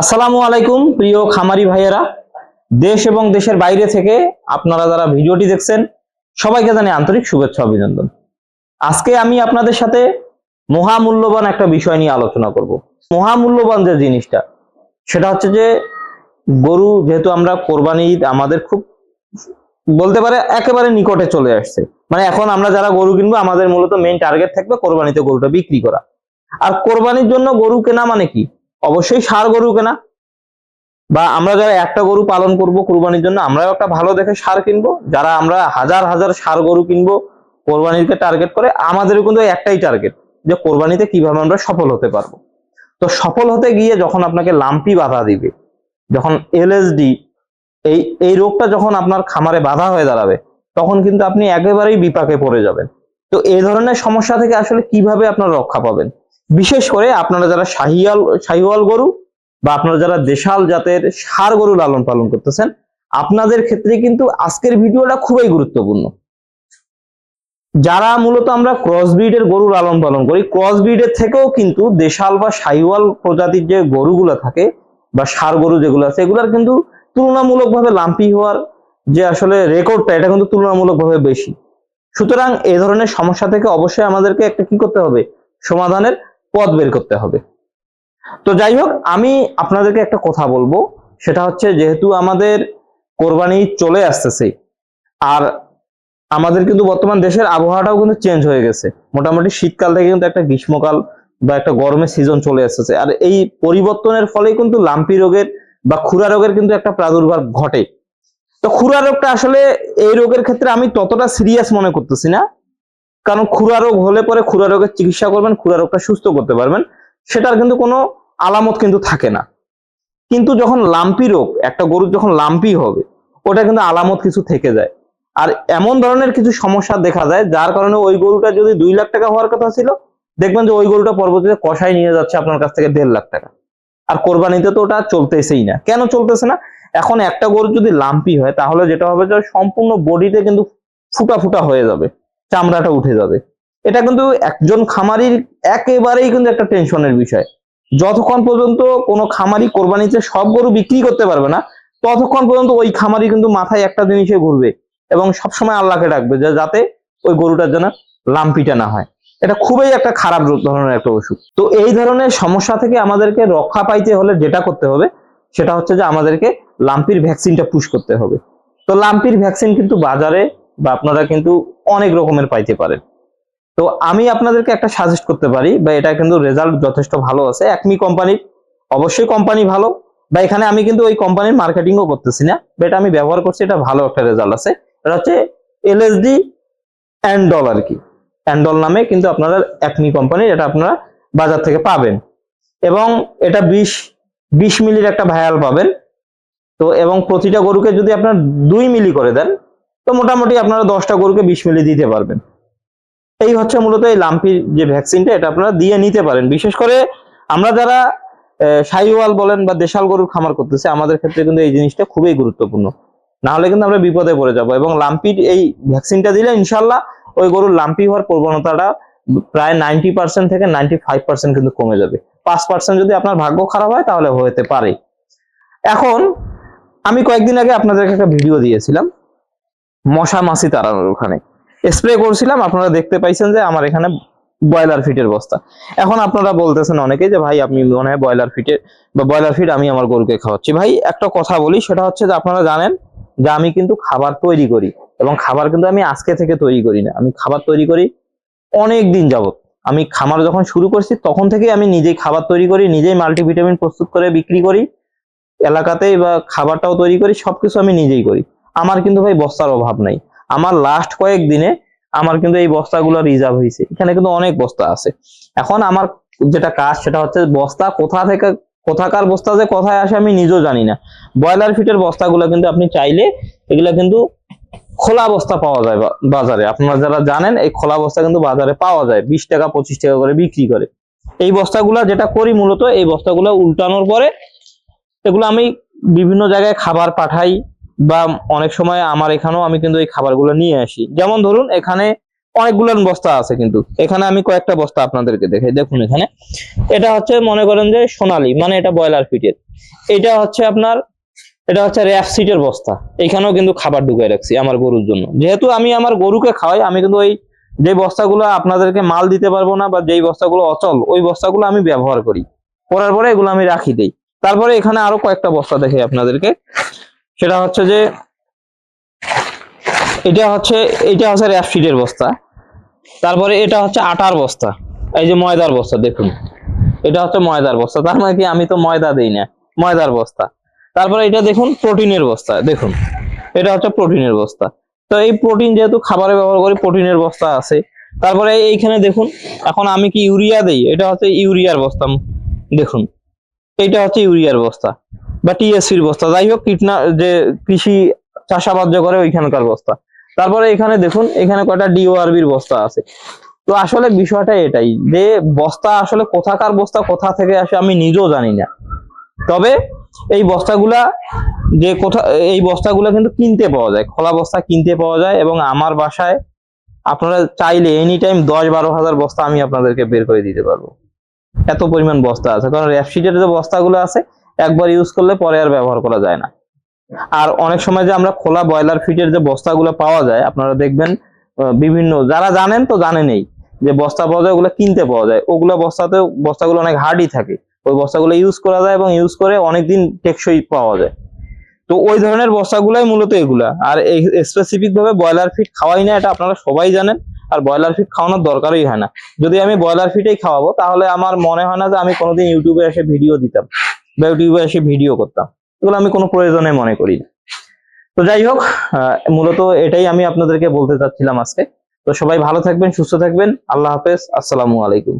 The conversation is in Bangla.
আসসালামু আলাইকুম, প্রিয় খামারি ভাইয়েরা। দেশ এবং দেশের বাইরে থেকে আপনারা যারা ভিডিওটি দেখছেন, সবাইকে জানাই আন্তরিক শুভেচ্ছা অভিনন্দন। আজকে আমি আপনাদের সাথে মহামূল্যবান একটা বিষয় নিয়ে আলোচনা করব। মহামূল্যবান যে জিনিসটা, সেটা হচ্ছে যে গরু যেহেতু আমরা কোরবানি ঈদ আমাদের খুব বলতে পারে একেবারে নিকটে চলে আসছে। মানে এখন আমরা যারা গরু কিনবো, আমাদের মূলত মেইন টার্গেট থাকবে কোরবানিতে গরুটা বিক্রি করা। আর কোরবানির জন্য গরু কেনা মানে কি? অবশ্যই সার গরু কেনা। বা আমরা যারা একটা গরু পালন করব কুরবানির জন্য, আমরাও একটা ভালো দেখে সার কিনবো। যারা আমরা হাজার হাজার সার গরু কিনবো কোরবানিকে টার্গেট করে, আমাদেরও কিন্তু একটাই টার্গেট যে কোরবানিতে কীভাবে আমরা সফল হতে পারব। তো সফল হতে গিয়ে যখন আপনাকে লাম্পি বাধা দিবে, যখন এলএসডি এই এই রোগটা যখন আপনার খামারে বাধা হয়ে দাঁড়াবে, তখন কিন্তু আপনি একেবারেই বিপাকে পড়ে যাবেন। তো এই ধরনের সমস্যা থেকে আসলে কীভাবে আপনারা রক্ষা পাবেন? বিশেষ করে আপনারা যারা শাহিয়াল, শাহিওয়াল গরু বা আপনারা যারা দেশাল জাতের সার গরু লালন পালন করতেছেন, আপনাদের ক্ষেত্রে কিন্তু আজকের ভিডিওটা খুবই গুরুত্বপূর্ণ। যারা মূলত আমরা ক্রস ব্রিডের গরু লালন পালন করি ক্রস ব্রিডের থেকেও কিন্তু দেশাল বা শাহিওয়াল প্রজাতির যে গরুগুলো থাকে বা সার গরু যেগুলো আছে, এগুলার কিন্তু তুলনামূলকভাবে লাম্পি হওয়ার যে আসলে রেকর্ডটা এটা কিন্তু তুলনামূলকভাবে বেশি। সুতরাং এ ধরনের সমস্যা থেকে অবশ্যই আমাদেরকে একটা কি করতে হবে? সমাধানের পথ বের করতে হবে। তো যাই হোক, আমি আপনাদেরকে একটা কথা বলব। সেটা হচ্ছে যেহেতু আমাদের কোরবানি চলে আসতেছে, আর আমাদের কিন্তু বর্তমান দেশের আবহাওয়াটাও কিন্তু চেঞ্জ হয়ে গেছে। মোটামুটি শীতকাল থেকে কিন্তু একটা গ্রীষ্মকাল বা একটা গরমের সিজন চলে আসতেছে, আর এই পরিবর্তনের ফলে কিন্তু লাম্পি রোগের বা খুরা রোগের কিন্তু একটা প্রাদুর্ভাব ঘটে। তো খুরা রোগটা আসলে এই রোগের ক্ষেত্রে আমি ততটা সিরিয়াস মনে করতেছি না কারণ খুরা রোগ হলে পরে খুরা রোগের চিকিৎসা করবেন খুরা রোগটা সুস্থ করতে পারবেন। সেটার কিন্তু কোনো আলামত কিন্তু থাকে না। কিন্তু যখন লাম্পি রোগ, একটা গরুর যখন লাম্পি হবে, ওটা কিন্তু আলামত কিছু থেকে যায়। আর এমন ধরনের কিছু সমস্যা দেখা যায়, যার কারণে ওই গরুটা যদি দুই লাখ টাকা হওয়ার কথা ছিল, দেখবেন যে ওই গরুটা পরবর্তীতে কষায় নিয়ে যাচ্ছে আপনার কাছ থেকে দেড় লাখ টাকা। আর কোরবানিতে তো ওটা চলতেছেই না। কেন চলতেছে না? এখন একটা গরু যদি লাম্পি হয়, তাহলে যেটা হবে যে সম্পূর্ণ বডিতে কিন্তু ফুটা ফুটা হয়ে যাবে। চামড়াটা উঠে যাবে। এটা কিন্তু একজন খামারির একেবারেই কিন্তু একটা টেনশনের বিষয়। যতক্ষণ পর্যন্ত কোনো খামারি কোরবানিতে সব গরু বিক্রি করতে পারবে না, ততক্ষণ পর্যন্ত ওই খামারি কিন্তু মাথায় একটা জিনিসে ঘুরবে এবং সবসময় আল্লাহকে ডাকবে যে যাতে ওই গরুটার যেন লাম্পিটা না হয়। এটা খুবই একটা খারাপ ধরনের একটা অসুখ তো এই ধরনের সমস্যা থেকে আমাদেরকে রক্ষা পাইতে হলে যেটা করতে হবে, সেটা হচ্ছে যে আমাদেরকে লাম্পির ভ্যাকসিনটা পুশ করতে হবে। তো লাম্পির ভ্যাকসিন কিন্তু বাজারে বা আপনারা কিন্তু অনেক রকমের পাইতে পারেন। তো আমি আপনাদেরকে একটা সাজেস্ট করতে পারি, বা এটা কিন্তু রেজাল্ট যথেষ্ট ভালো আছে। একমি কোম্পানির অবশ্যই কোম্পানি ভালো। বা এখানে আমি কিন্তু ওই কোম্পানির মার্কেটিংও করতেছি না বা এটা আমি ব্যবহার করছি, এটা ভালো একটা রেজাল্ট আছে। এটা হচ্ছে এলএসডি অ্যান্ডল আর কি? অ্যান্ডল নামে কিন্তু আপনারা একমি কোম্পানির এটা আপনারা বাজার থেকে পাবেন। এবং এটা বিশ বিশ মিলির একটা ভায়াল পাবেন। তো এবং প্রতিটা গরুকে যদি আপনার দুই মিলি করে দেন তো মোটামুটি আপনারা দশটা গরুকে বিষ মিলি দিতে পারবেন। এই হচ্ছে মূলত এই লাম্পির যে ভ্যাকসিনটা, এটা আপনারা দিয়ে নিতে পারেন। বিশেষ করে আমরা যারা সাইওয়াল বলেন বা দেশাল গরুর খামার করতেছে, আমাদের ক্ষেত্রে কিন্তু এই জিনিসটা খুবই গুরুত্বপূর্ণ। না হলে কিন্তু আমরা বিপদে পড়ে যাব এবং লাম্পির এই ভ্যাকসিনটা দিলে ইনশাল্লাহ ওই গরুর লাম্পি হওয়ার প্রবণতাটা প্রায় নাইনটি পার্সেন্ট থেকে নাইনটি ফাইভ পার্সেন্ট কিন্তু কমে যাবে। পাঁচ পার্সেন্ট যদি আপনার ভাগ্য খারাপ হয় তাহলে হতে পারে। এখন আমি কয়েকদিন আগে আপনাদেরকে একটা ভিডিও দিয়েছিলাম। মশা মাছি তাড়ানোর ওখানে। স্প্রে করছিলাম, আপনারা দেখতে পাইছেন যে আমার এখানে ব্রয়লার ফিটের বস্তা। এখন আপনারা বলতেছেন অনেকে যে, ভাই, আপনি মনে হয় ব্রয়লার ফিটের বা ব্রয়লার ফিট আমি আমার গরুকে খাওয়াচ্ছি। ভাই, একটা কথা বলি, সেটা হচ্ছে যে, আপনারা জানেন যে, আমি কিন্তু খাবার তৈরি করি, এবং খাবার কিন্তু আমি আজকে থেকে তৈরি করি না। আমি খাবার তৈরি করি অনেক দিন যাবত আমি খামার যখন শুরু করছি, তখন থেকেই আমি নিজেই খাবার তৈরি করি, নিজেই মাল্টিভিটামিন প্রস্তুত করে বিক্রি করি, এলাকাতেই বা খাবারটাও তৈরি করি, সবকিছু আমি নিজেই করি। আমার কিন্তু ভাই বস্তার অভাব নাই। আমার লাস্ট কয়েক দিনে আমার কিন্তু এই বস্তাগুলো রিজার্ভ হয়েছে। এখানে কিন্তু অনেক বস্তা আছে। এখন আমার যেটা কাজ সেটা হচ্ছে বস্তা কোথা থেকে, কোথাকার বস্তা যে কোথায় আসে আমি নিজেও জানি না। ব্রয়লার ফিটের বস্তাগুলো কিন্তু আপনি চাইলে এগুলা কিন্তু খোলা বস্তা পাওয়া যায় বাজারে। আপনারা যারা জানেন, এই খোলা বস্তা কিন্তু বাজারে পাওয়া যায়। বিশ টাকা, পঁচিশ টাকা করে বিক্রি করে। এই বস্তাগুলা যেটা করি মূলত, এই বস্তাগুলো উল্টানোর পরে এগুলো আমি বিভিন্ন জায়গায় খাবার পাঠাই। বা অনেক সময় আমার এখানেও আমি কিন্তু এই খাবারগুলো নিয়ে আসি। যেমন ধরুন, এখানে অনেকগুলো বস্তা আছে কিন্তু। এখানে আমি কয়েকটা বস্তা আপনাদেরকে দেখাই। দেখুন এখানে। এটা হচ্ছে মনে করেন যে সোনালি মানে এটা ব্রয়লার ফিটের। এটা হচ্ছে আপনার, এটা হচ্ছে র্যাপ সিটের বস্তা। এখানেও কিন্তু খাবার ঢুকাই রাখছি আমার গরুর জন্য। যেহেতু আমি আমার গরুকে খাওয়াই, আমি কিন্তু ওই যে বস্তাগুলো আপনাদেরকে মাল দিতে পারব না বা যেই বস্তাগুলো অচল, ওই বস্তাগুলো আমি ব্যবহার করি। করার পরে এগুলো আমি রাখি দিই। তারপরে এখানে আরও কয়েকটা বস্তা দেখে আপনাদেরকে। সেটা হচ্ছে যে এটা হচ্ছে এটা হচ্ছে র্যাপ সিটের বস্তা। তারপরে এটা হচ্ছে আটার বস্তা। এই যে ময়দার বস্তা, দেখুন। এটা হচ্ছে ময়দার বস্তা। তার মানে কি, আমি তো ময়দা দেই না। ময়দার বস্তা। তারপরে এটা দেখুন, প্রোটিনের বস্তা। দেখুন, এটা হচ্ছে প্রোটিনের বস্তা। তো এই প্রোটিন যেহেতু খাবারে ব্যবহার করি, প্রোটিনের বস্তা আছে। তারপরে এইখানে দেখুন, এখন আমি কি ইউরিয়া দেই? এটা হচ্ছে ইউরিয়ার বস্তা। দেখুন এটা হচ্ছে ইউরিয়ার বস্তা। বা টিএসসির বস্তা, যাই হোক কীটনা, যে কৃষি চাষাবাদ করে ওইখানকার বস্তা। তারপরে এখানে দেখুন, এখানে কয়টা ডিওআরবির বস্তা আছে। তো আসলে বিষয়টা এটাই, যে বস্তা আসলে কোথাকার বস্তা, কোথা থেকে আসে আমি নিজেও জানি না। তবে এই বস্তাগুলা যে কোথা, এই বস্তাগুলা কিন্তু কিনতে পাওয়া যায়, খোলা বস্তা কিনতে পাওয়া যায় এবং আমার বাসায় আপনারা চাইলে এনি টাইম দশ বারো হাজার বস্তা আমি আপনাদেরকে বের করে দিতে পারব। এত পরিমাণ বস্তা আছে, কারণ র্যাপশিটের যে বস্তাগুলো আছে একবার ইউজ করলে পরে আর ব্যবহার করা যায় না। আর অনেক সময় যে আমরা খোলা ব্রয়লার ফিটের যে বস্তাগুলো পাওয়া যায়, আপনারা দেখবেন বিভিন্ন, যারা জানেন তো জানেনই যে বস্তা পাওয়া যায়, ওগুলো কিনতে পাওয়া যায়। ওগুলো বস্তাতেও, বস্তাগুলো অনেক হার্ডই থাকে। ওই বস্তাগুলো ইউজ করা যায় এবং ইউজ করে অনেকদিন টেকসই পাওয়া যায়। তো ওই ধরনের বস্তাগুলাই মূলত এগুলা। আর স্পেসিফিক ভাবে ব্রয়লার ফিট খাওয়াই না, এটা আপনারা সবাই জানেন। আর ব্রয়লার ফিট খাওয়ানোর দরকারই হয় না। যদি আমি ব্রয়লার ফিটেই খাওয়াবো, তাহলে আমার মনে হয় না যে আমি কোনোদিন ইউটিউবে এসে ভিডিও দিতাম। বা ইউটিউবে এসে ভিডিও করতাম। এগুলো আমি কোনো প্রয়োজনে মনে করি না। তো যাই হোক মূলত এটাই আমি আপনাদেরকে বলতে চাচ্ছিলাম আজকে। তো সবাই ভালো থাকবেন, সুস্থ থাকবেন। আল্লাহ হাফেজ। আসসালামু আলাইকুম।